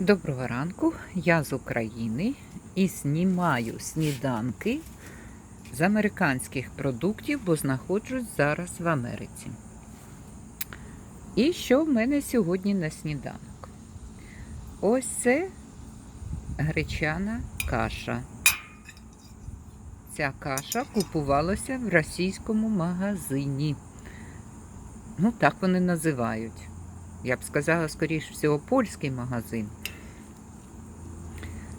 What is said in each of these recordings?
Доброго ранку, я з України і знімаю сніданки з американських продуктів, бо знаходжусь зараз в Америці. І що в мене сьогодні на сніданок? Ось це гречана каша. Ця каша купувалася в російському магазині. Ну, так вони називають. Я б сказала, скоріш всього, польський магазин.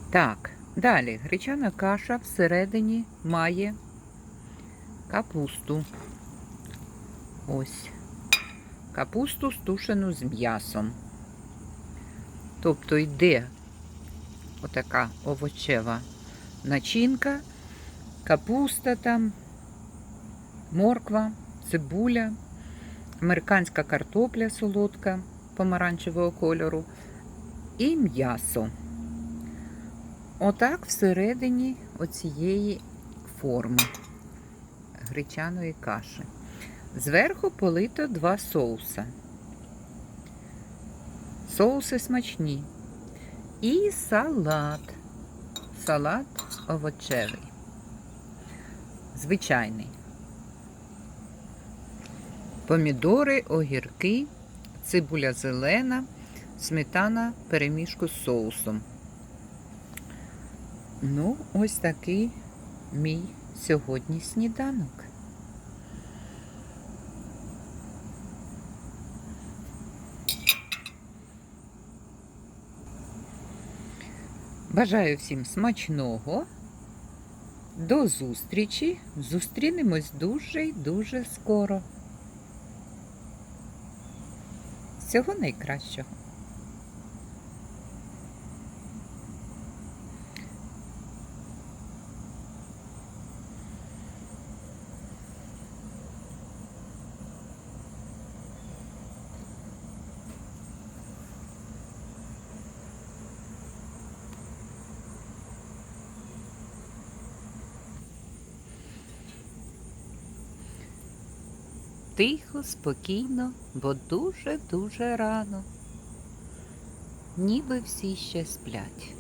Так, далі гречана каша всередині має капусту. Ось. Капусту стушену з м'ясом. Тобто йде отака овочева начинка, капуста там, морква, цибуля, американська картопля солодка помаранчевого кольору і м'ясо. Отак всередині оцієї форми гречаної каші. Зверху полито два соуса. Соуси смачні. І салат. Салат овочевий. Звичайний. Помідори, огірки, цибуля зелена, сметана перемішку з соусом. Ну, ось такий мій сьогодні сніданок. Бажаю всім смачного. До зустрічі. Зустрінемось дуже й дуже скоро. Всього найкращого. Тихо, спокійно, бо дуже-дуже рано. Ніби всі ще сплять.